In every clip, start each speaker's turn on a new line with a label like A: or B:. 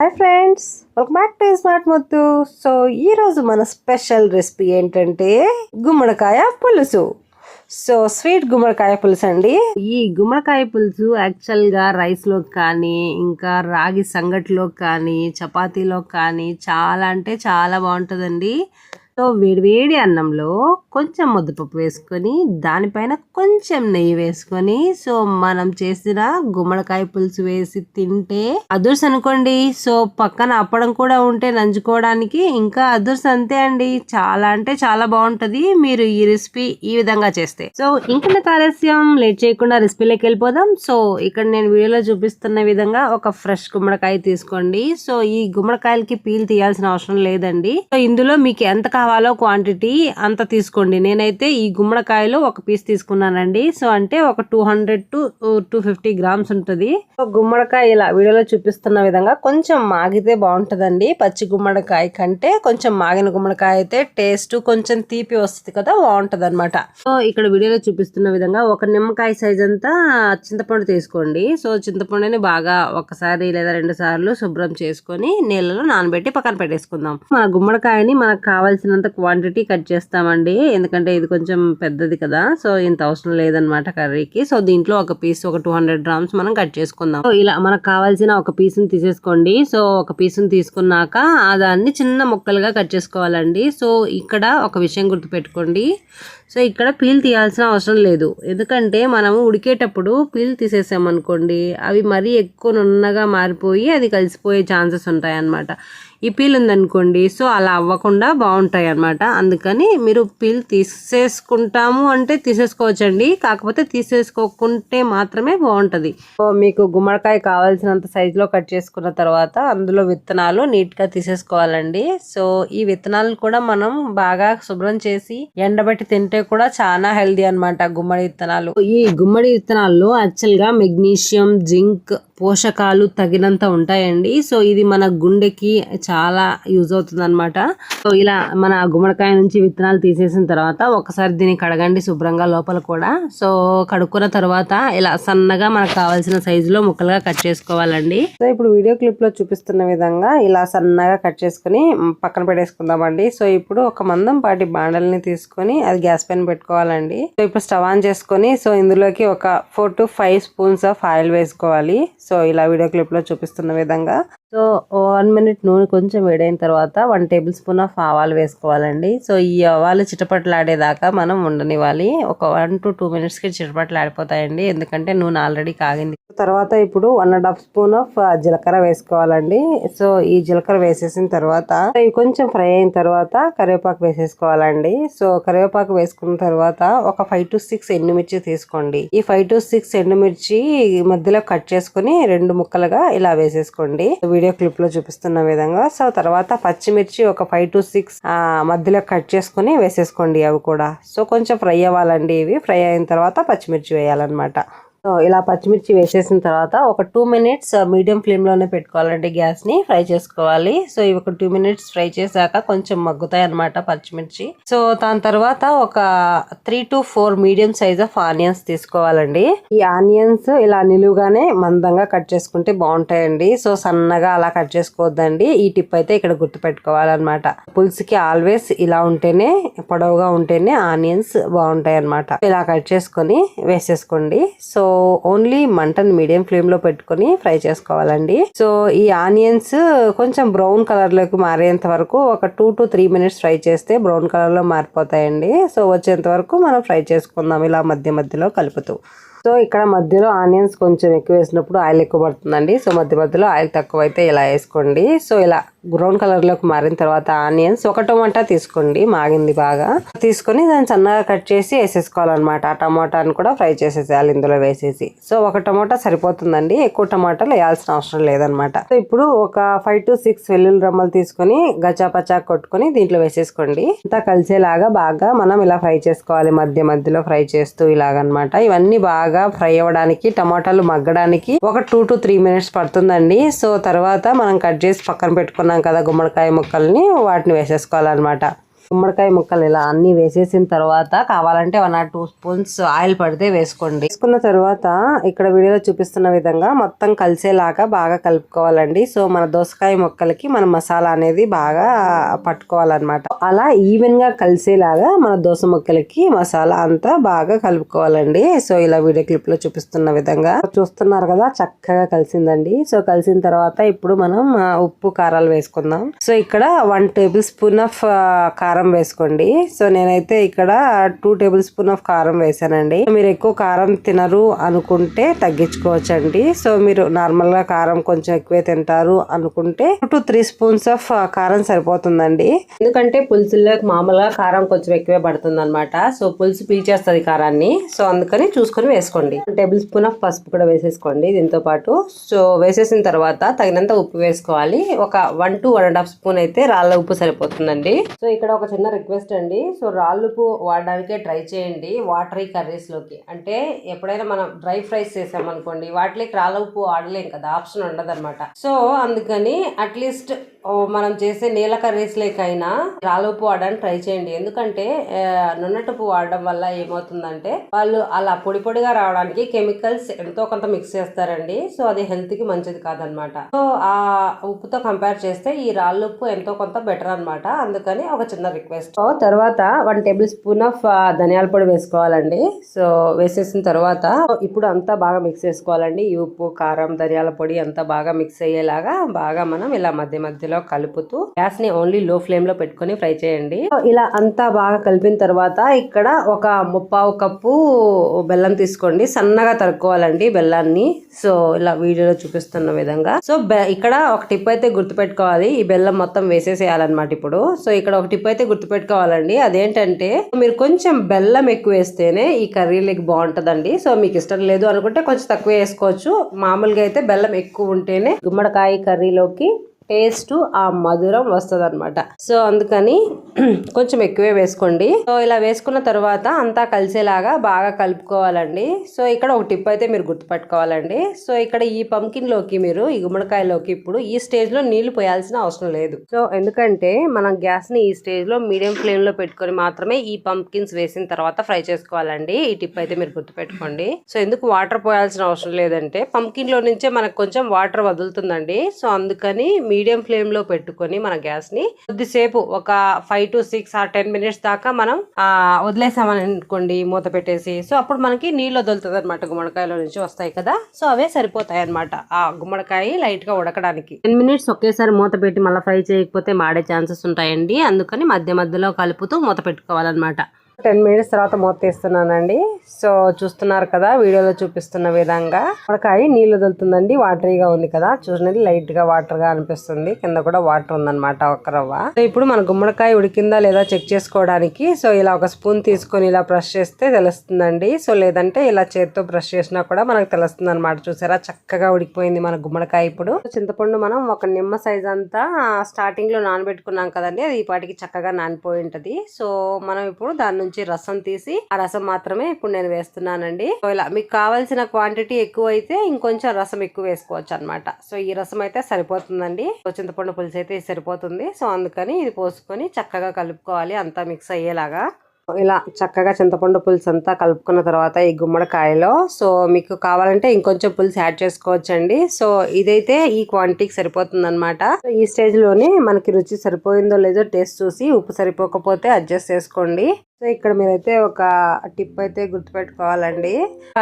A: Hi friends welcome back to smart Muthu so ఈ రోజు మన స్పెషల్ రెసిపీ ఏంటంటే గుమ్మడికాయ పులుసు. సో స్వీట్ గుమ్మడికాయ పులుసు అండి. ఈ గుమ్మడికాయ పులుసు యాక్చువల్గా రైస్లో కానీ ఇంకా రాగి సంగటిలో కానీ చపాతీలో కానీ చాలా అంటే చాలా బాగుంటుందండి. సో వేడివేడి అన్నంలో కొంచెం ముద్దపప్పు వేసుకొని దానిపైన కొంచెం నెయ్యి వేసుకొని సో మనం చేసిన గుమ్మడికాయ పులుసు వేసి తింటే అదుర్స్ అనుకోండి. సో పక్కన అప్పడం కూడా ఉంటే నంచుకోవడానికి ఇంకా అదుర్స్ అంతే అండి. చాలా అంటే చాలా బాగుంటది. మీరు ఈ రెసిపీ ఈ విధంగా చేస్తే. సో ఇంకా ఆలస్యం లేట్ చేయకుండా రెసిపీలోకి వెళ్ళిపోదాం. సో ఇక్కడ నేను వీడియోలో చూపిస్తున్న విధంగా ఒక ఫ్రెష్ గుమ్మడికాయ తీసుకోండి. సో ఈ గుమ్మడికాయలకి పీల్ తీయాల్సిన అవసరం లేదండి. సో ఇందులో మీకు ఎంత కావాలి క్వాంటిటీ అంత తీసుకోండి. నేనైతే ఈ గుమ్మడికాయలో ఒక పీస్ తీసుకున్నానండి. సో అంటే ఒక two hundred to two fifty grams ఉంటుంది. గుమ్మడికాయ ఇలా వీడియోలో చూపిస్తున్న విధంగా కొంచెం మాగితే బాగుంటుందండి. పచ్చి గుమ్మడికాయ కంటే కొంచెం మాగిన గుమ్మడికాయ అయితే టేస్ట్ కొంచెం తీపి వస్తుంది కదా బాగుంటుంది అనమాట సో ఇక్కడ వీడియోలో చూపిస్తున్న విధంగా ఒక నిమ్మకాయ సైజ్ అంతా చింతపండు తీసుకోండి. సో చింతపండుని బాగా ఒకసారి లేదా రెండు సార్లు శుభ్రం చేసుకొని నీళ్ళలో నానబెట్టి పక్కన పెట్టేసుకుందాం. మన గుమ్మడికాయని మనకు అంత క్వాంటిటీ కట్ చేస్తామండి. ఎందుకంటే ఇది కొంచెం పెద్దది కదా. సో ఇంత అవసరం లేదనమాట కర్రీకి. సో దీంట్లో ఒక పీస్ ఒక టూ హండ్రెడ్ గ్రామ్స్ మనం కట్ చేసుకుందాం. సో ఇలా మనకు కావాల్సిన ఒక పీస్ని తీసేసుకోండి. సో ఒక పీస్ని తీసుకున్నాక దాన్ని చిన్న ముక్కలుగా కట్ చేసుకోవాలండి. సో ఇక్కడ ఒక విషయం గుర్తుపెట్టుకోండి. సో ఇక్కడ పీల్ తీయాల్సిన అవసరం లేదు. ఎందుకంటే మనము ఉడికేటప్పుడు పీల్ తీసేసామనుకోండి అవి మరీ ఎక్కువ నున్నగా మారిపోయి అది కలిసిపోయే ఛాన్సెస్ ఉంటాయి అన్నమాట ఈ పీల్ ఉందనుకోండి సో అలా అవ్వకుండా బాగుంటాయి అన్నమాట అందుకని మీరు పీల్ తీసేసుకుంటాము అంటే తీసేసుకోవచ్చండి. కాకపోతే తీసేసుకోకుంటే మాత్రమే బాగుంటుంది. సో మీకు గుమ్మడికాయ కావాల్సినంత సైజులో కట్ చేసుకున్న తర్వాత అందులో విత్తనాలు నీట్గా తీసేసుకోవాలండి. సో ఈ విత్తనాలు కూడా మనం బాగా శుభ్రం చేసి ఎండబెట్టి తింటే కూడా చాలా హెల్దీ అనమాట గుమ్మడి విత్తనాలు. ఈ గుమ్మడి విత్తనాల్లో యాక్చువల్గా మెగ్నీషియం జింక్ పోషకాలు తగినంత ఉంటాయండి. సో ఇది మన గుండెకి చాలా యూజ్ అవుతుంది అనమాట సో ఇలా మన గుమ్మడికాయ నుంచి విత్తనాలు తీసేసిన తర్వాత ఒకసారి దీన్ని కడగండి శుభ్రంగా లోపల కూడా. సో కడుక్కున్న తర్వాత ఇలా సన్నగా మనకు కావాల్సిన సైజులో ముక్కలుగా కట్ చేసుకోవాలండి. సో ఇప్పుడు వీడియో క్లిప్లో చూపిస్తున్న విధంగా ఇలా సన్నగా కట్ చేసుకుని పక్కన పెట్టేసుకుందామండి. సో ఇప్పుడు ఒక మందం పాటి బాండల్ని తీసుకొని అది గ్యాస్ పైన పెట్టుకోవాలండి. సో ఇప్పుడు స్టవ్ ఆన్ చేసుకొని సో ఇందులోకి ఒక four to five spoons of oil వేసుకోవాలి. సో ఇలా వీడియో క్లిప్లో చూపిస్తున్న విధంగా సో వన్ మినిట్ నూనె కొంచెం వేడైన తర్వాత వన్ టేబుల్ స్పూన్ ఆఫ్ ఆవాలు వేసుకోవాలండి. సో ఈ ఆవాలు చిటపట్లాడేదాకా మనం ఉండనివ్వాలి. ఒక వన్ టు టూ మినిట్స్కి చిటపట్లాడిపోతాయండి. ఎందుకంటే నూనె ఆల్రెడీ కాగింది. తర్వాత ఇప్పుడు one and half spoon of జీలకర్ర వేసుకోవాలండి. సో ఈ జీలకర్ర వేసేసిన తర్వాత ఇవి కొంచెం ఫ్రై అయిన తర్వాత కరివేపాకు వేసేసుకోవాలండి. సో కరివేపాకు వేసుకున్న తర్వాత ఒక ఫైవ్ టు సిక్స్ ఎండుమిర్చి తీసుకోండి. ఈ ఫైవ్ టు సిక్స్ ఎండుమిర్చి మధ్యలో కట్ చేసుకుని రెండు ముక్కలుగా ఇలా వేసేసుకోండి. వీడియో క్లిప్లో చూపిస్తున్న విధంగా. సో తర్వాత పచ్చిమిర్చి ఒక ఫైవ్ టు సిక్స్ మధ్యలో కట్ చేసుకుని వేసేసుకోండి అవి కూడా. సో కొంచెం ఫ్రై అవ్వాలండి ఇవి. ఫ్రై అయిన తర్వాత పచ్చిమిర్చి వేయాలన్నమాట. ఇలా పచ్చిమిర్చి వేసేసిన తర్వాత ఒక టూ మినిట్స్ మీడియం ఫ్లేమ్లోనే పెట్టుకోవాలండి గ్యాస్ని ఫ్రై చేసుకోవాలి. సో ఇవి ఒక టూ మినిట్స్ ఫ్రై చేశాక కొంచెం మగ్గుతాయి అనమాట పచ్చిమిర్చి. సో దాని తర్వాత ఒక three to four medium size of onions తీసుకోవాలండి. ఈ ఆనియన్స్ ఇలా నిలువుగానే మందంగా కట్ చేసుకుంటే బాగుంటాయండి. సో సన్నగా అలా కట్ చేసుకోవద్దండి. ఈ టిప్ అయితే ఇక్కడ గుర్తు పెట్టుకోవాలన్నమాట పులుసుకి ఆల్వేస్ ఇలా ఉంటేనే పొడవుగా ఉంటేనే ఆనియన్స్ బాగుంటాయి అనమాట ఇలా కట్ చేసుకొని వేసేసుకోండి. సో ఓన్లీ మంటను మీడియం ఫ్లేమ్లో పెట్టుకొని ఫ్రై చేసుకోవాలండి. సో ఈ ఆనియన్స్ కొంచెం బ్రౌన్ కలర్లోకి మారేంత వరకు ఒక two to three minutes fry చేస్తే బ్రౌన్ కలర్లో మారిపోతాయండి. సో వచ్చేంత వరకు మనం ఫ్రై చేసుకుందాం ఇలా మధ్య మధ్యలో కలుపుతూ. సో ఇక్కడ మధ్యలో ఆనియన్స్ కొంచెం ఎక్కువ వేసినప్పుడు ఆయిల్ ఎక్కువ పడుతుందండి. సో మధ్య మధ్యలో ఆయిల్ తక్కువ అయితే ఇలా వేసుకోండి. సో ఇలా బ్రౌన్ కలర్లోకి మారిన తర్వాత ఆనియన్స్ ఒక టమాటా తీసుకోండి మాగింది బాగా. తీసుకొని దాన్ని సన్నగా కట్ చేసి వేసేసుకోవాలన్నమాట. ఆ టమాటాని కూడా ఫ్రై చేసేసేయాలి ఇందులో వేసేసి. సో ఒక టమాటా సరిపోతుందండి. ఎక్కువ టమాటాలు వేయాల్సిన అవసరం లేదనమాట సో ఇప్పుడు ఒక ఫైవ్ టు సిక్స్ వెల్లుల్లి రమ్మలు తీసుకొని గచా పచా కొట్టుకొని దీంట్లో వేసేసుకోండి. అంతా కలిసేలాగా బాగా మనం ఇలా ఫ్రై చేసుకోవాలి. మధ్య మధ్యలో ఫ్రై చేస్తూ ఇలాగనమాట ఇవన్నీ బాగా ఫ్రై అవ్వడానికి టమాటాలు మగ్గడానికి ఒక టూ టు త్రీ మినిట్స్ పడుతుందండి. సో తర్వాత మనం కట్ చేసి పక్కన పెట్టుకున్నాం కదా గుమ్మడికాయ ముక్కల్ని వాటిని వేసేసుకోవాలన్నమాట. గుమ్మడికాయ ముక్కలు ఇలా అన్ని వేసేసిన తర్వాత కావాలంటే one or two spoons oil పడితే వేసుకోండి. వేసుకున్న తర్వాత ఇక్కడ వీడియోలో చూపిస్తున్న విధంగా మొత్తం కలిసేలాగా బాగా కలుపుకోవాలండి. సో మన దోసకాయ ముక్కలకి మన మసాలా అనేది బాగా పట్టుకోవాలన్నమాట. అలా ఈవెన్గా కలిసేలాగా మన దోస ముక్కలకి మసాలా అంతా బాగా కలుపుకోవాలండి. సో ఇలా వీడియో క్లిప్లో చూపిస్తున్న విధంగా. చూస్తున్నారు కదా చక్కగా కలిసిందండి. సో కలిసిన తర్వాత ఇప్పుడు మనం ఉప్పు కారాలు వేసుకుందాం. సో ఇక్కడ వన్ టేబుల్ స్పూన్ ఆఫ్ కారం కారం వేసుకోండి. సో నేనైతే ఇక్కడ టూ టేబుల్ స్పూన్ ఆఫ్ కారం వేసానండి. మీరు ఎక్కువ కారం తినరు అనుకుంటే తగ్గించుకోవచ్చండి. సో మీరు నార్మల్గా కారం కొంచెం ఎక్కువే తింటారు అనుకుంటే టూ త్రీ స్పూన్స్ ఆఫ్ కారం సరిపోతుందండి. ఎందుకంటే పులుసుల్లో మామూలుగా కారం కొంచెం ఎక్కువే పడుతుంది అనమాట సో పులుసు పీల్చేస్తుంది కారాన్ని. సో అందుకని చూసుకొని వేసుకోండి. టేబుల్ స్పూన్ ఆఫ్ పసుపు కూడా వేసేసుకోండి దీంతో పాటు. సో వేసేసిన తర్వాత తగినంత ఉప్పు వేసుకోవాలి. ఒక one to one and half spoon అయితే రాళ్ళ ఉప్పు సరిపోతుందండి. సో ఇక్కడ ఒక చిన్న రిక్వెస్ట్ అండి. సో రాళ్ళు ఉప్పు వాడడానికే ట్రై చేయండి వాటరీ కర్రీస్లోకి అంటే ఎప్పుడైనా మనం డ్రై ఫ్రైస్ చేసామనుకోండి వాటిలోకి రాళ్ళ ఉప్పు వాడలేం కదా ఆప్షన్ ఉండదు సో అందుకని అట్లీస్ట్ మనం చేసే నీళ్ళ కర్రీస్ లేకైనా రాళ్ళ ఉప్పు వాడడానికి ట్రై చేయండి. ఎందుకంటే ఆ, వాడడం వల్ల ఏమవుతుందంటే వాళ్ళు అలా పొడి పొడిగా రావడానికి కెమికల్స్ ఎంతో కొంత మిక్స్ చేస్తారండి. సో అది హెల్త్కి మంచిది కాదనమాట సో ఆ ఉప్పుతో కంపేర్ చేస్తే ఈ రాళ్ళ ఉప్పు ఎంతో కొంత బెటర్ అన్నమాట. అందుకని ఒక చిన్న రిక్వెస్ట్ తర్వాత వన్ టేబుల్ స్పూన్ ఆఫ్ ధనియాల పొడి వేసుకోవాలండి. సో వేసేసిన తర్వాత ఇప్పుడు అంతా బాగా మిక్స్ చేసుకోవాలండి. ఈ ఉప్పు కారం ధనియాల పొడి అంతా బాగా మిక్స్ అయ్యేలాగా బాగా మనం ఇలా మధ్య మధ్యలో కలుపుతూ గ్యాస్ని ఓన్లీ లో ఫ్లేమ్లో పెట్టుకొని ఫ్రై చేయండి. ఇలా అంతా బాగా కలిపిన తర్వాత ఇక్కడ ఒక ముప్పావు కప్పు బెల్లం తీసుకోండి. సన్నగా తరుక్కోవాలండి బెల్లాన్ని. సో ఇలా వీడియోలో చూపిస్తున్న విధంగా. సో బె- ఇక్కడ ఒక టిప్ అయితే గుర్తుపెట్టుకోవాలి. ఈ బెల్లం మొత్తం వేసేసేయాలన్నమాట ఇప్పుడు. సో ఇక్కడ ఒక టిప్ అయితే గుర్తుపెట్టుకోవాలండి. అదేంటంటే మీరు కొంచెం బెల్లం ఎక్కువ వేస్తేనే ఈ కర్రీలకి బాగుంటుందండి. సో మీకు ఇష్టం లేదు అనుకుంటే కొంచెం తక్కువ వేసుకోవచ్చు. మామూలుగా అయితే బెల్లం ఎక్కువ ఉంటేనే గుమ్మడికాయ కర్రీలోకి టేస్ట్ ఆ మధురం వస్తుంది అనమాట సో అందుకని కొంచెం ఎక్కువే వేసుకోండి. సో ఇలా వేసుకున్న తర్వాత అంతా కలిసేలాగా బాగా కలుపుకోవాలండి. సో ఇక్కడ ఒక టిప్ అయితే మీరు గుర్తుపెట్టుకోవాలండి. సో ఇక్కడ ఈ పంకిన్లోకి మీరు ఈ గుమ్మడికాయలోకి ఇప్పుడు ఈ స్టేజ్లో నీళ్ళు పోయాల్సిన అవసరం లేదు. సో ఎందుకంటే మనం గ్యాస్ని ఈ స్టేజ్లో మీడియం ఫ్లేమ్లో పెట్టుకొని మాత్రమే ఈ పంకిన్స్ వేసిన తర్వాత ఫ్రై చేసుకోవాలండి. ఈ టిప్ అయితే మీరు గుర్తుపెట్టుకోండి. సో ఎందుకు వాటర్ పోయాల్సిన అవసరం లేదంటే పంకిన్లో నుంచే మనకు కొంచెం వాటర్ వదులుతుందండి. సో అందుకని మీడియం ఫ్లేమ్లో పెట్టుకొని మన గ్యాస్ని కొద్దిసేపు ఒక five to six or ten minutes దాకా మనం వదిలేసామని అనుకోండి మూత పెట్టేసి. సో అప్పుడు మనకి నీళ్ళు వదులుతుంది అనమాట గుమ్మడికాయలో నుంచి వస్తాయి కదా. సో అవే సరిపోతాయి అనమాట ఆ గుమ్మడికాయ లైట్గా ఉడకడానికి. టెన్ మినిట్స్ ఒకేసారి మూత పెట్టి మళ్ళీ ఫ్రై చేయకపోతే మాడే ఛాన్సెస్ ఉంటాయండి. అందుకని మధ్య మధ్యలో కలుపుతూ మూత పెట్టుకోవాలన్నమాట. టెన్ మినిట్స్ తర్వాత మూత తీస్తున్నానండి. సో చూస్తున్నారు కదా వీడియోలో చూపిస్తున్న విధంగా. ఉడకాయ నీళ్ళు వదులుతుందండి వాటరీగా ఉంది కదా. చూసినది లైట్గా వాటర్గా అనిపిస్తుంది. కింద కూడా వాటర్ ఉందన్నమాట ఒక రవ్వ. సో ఇప్పుడు మన గుమ్మడికాయ ఉడికిందా లేదా చెక్ చేసుకోవడానికి సో ఇలా ఒక స్పూన్ తీసుకొని ఇలా బ్రష్ చేస్తే తెలుస్తుందండి. సో లేదంటే ఇలా చేత్తో బ్రష్ చేసినా కూడా మనకు తెలుస్తుంది అనమాట చూసారా చక్కగా ఉడికిపోయింది మన గుమ్మడికాయ ఇప్పుడు. చింతపండు మనం ఒక నిమ్మ సైజ్ అంతా స్టార్టింగ్లో నానబెట్టుకున్నాం కదండి. అది ఈ పాటికి చక్కగా నానిపోయి ఉంటది. సో మనం ఇప్పుడు దాని నుంచి రసం తీసి ఆ రసం మాత్రమే ఇప్పుడు నేను వేస్తున్నానండి. ఇలా మీకు కావాల్సిన క్వాంటిటీ ఎక్కువ అయితే ఇంకొంచెం రసం ఎక్కువ వేసుకోవచ్చు అనమాట సో ఈ రసం అయితే సరిపోతుందండి. చింతపండు పులుసు అయితే సరిపోతుంది. సో అందుకని ఇది పోసుకొని చక్కగా కలుపుకోవాలి. అంతా మిక్స్ అయ్యేలాగా. ఇలా చక్కగా చింతపండు పులుసు అంతా కలుపుకున్న తర్వాత ఈ గుమ్మడికాయలో సో మీకు కావాలంటే ఇంకొంచెం పులుసు యాడ్ చేసుకోవచ్చండి. సో ఇదైతే ఈ క్వాంటిటీకి సరిపోతుంది అనమాట ఈ స్టేజ్లోనే మనకి రుచి సరిపోయిందో లేదో టేస్ట్ చూసి ఉప్పు సరిపోకపోతే అడ్జస్ట్ చేసుకోండి. సో ఇక్కడ మీరైతే ఒక టిప్ అయితే గుర్తుపెట్టుకోవాలండి.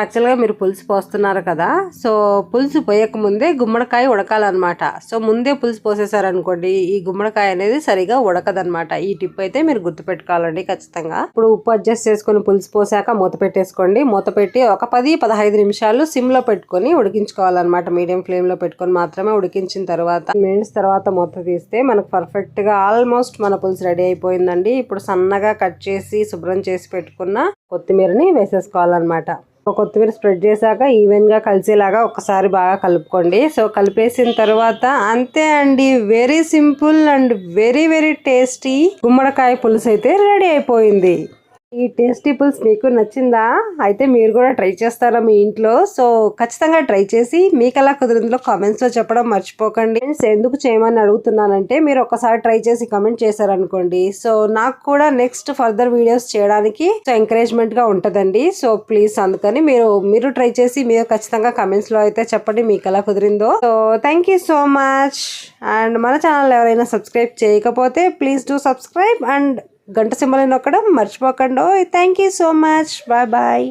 A: యాక్చువల్గా మీరు పులుసు పోస్తున్నారు కదా సో పులుసు పోయక ముందే గుమ్మడికాయ ఉడకాలన్నమాట. సో ముందే పులుసు పోసేసారనుకోండి ఈ గుమ్మడికాయ అనేది సరిగా ఉడకదనమాట ఈ టిప్ అయితే మీరు గుర్తుపెట్టుకోవాలండి ఖచ్చితంగా. ఇప్పుడు ఉప్పు అడ్జస్ట్ చేసుకొని పులుసు పోసాక మూత పెట్టేసుకోండి. మూత పెట్టి ఒక పది పదహైదు నిమిషాలు సిమ్లో పెట్టుకొని ఉడికించుకోవాలన్నమాట. మీడియం ఫ్లేమ్లో పెట్టుకొని మాత్రమే ఉడికించిన తర్వాత. మినిట్స్ తర్వాత మూత తీస్తే మనకు పర్ఫెక్ట్గా ఆల్మోస్ట్ మన పులుసు రెడీ అయిపోయిందండి. ఇప్పుడు సన్నగా కట్ చేసి శుభ్రం చేసి పెట్టుకున్న కొత్తిమీరని వేసేసుకోవాలన్నమాట. ఒక కొత్తిమీర స్ప్రెడ్ చేశాక ఈవెన్గా కలిసేలాగా ఒకసారి బాగా కలుపుకోండి. సో కలిపేసిన తర్వాత అంతే అండి. Very simple and very very tasty గుమ్మడికాయ పులుసు అయితే రెడీ అయిపోయింది. ఈ టేస్టీ పుల్స్ మీకు నచ్చిందా? అయితే మీరు కూడా ట్రై చేస్తారా మీ ఇంట్లో? సో ఖచ్చితంగా ట్రై చేసి మీకు ఎలా కుదిరిందో కామెంట్స్లో చెప్పడం మర్చిపోకండి. ఎందుకు చేయమని అడుగుతున్నానంటే మీరు ఒకసారి ట్రై చేసి కమెంట్ చేశారనుకోండి. సో నాకు కూడా నెక్స్ట్ ఫర్దర్ వీడియోస్ చేయడానికి సో ఎంకరేజ్మెంట్గా ఉంటుందండి. సో ప్లీజ్ అందుకని మీరు మీరు ట్రై చేసి మీరు ఖచ్చితంగా కమెంట్స్లో అయితే చెప్పండి మీకు ఎలా కుదిరిందో. So thank you so much and మన ఛానల్ ఎవరైనా సబ్స్క్రైబ్ చేయకపోతే ప్లీజ్ డూ సబ్స్క్రైబ్ అండ్ గంట సింబల్ నొక్కడం మర్చిపోకండి. Thank you so much bye bye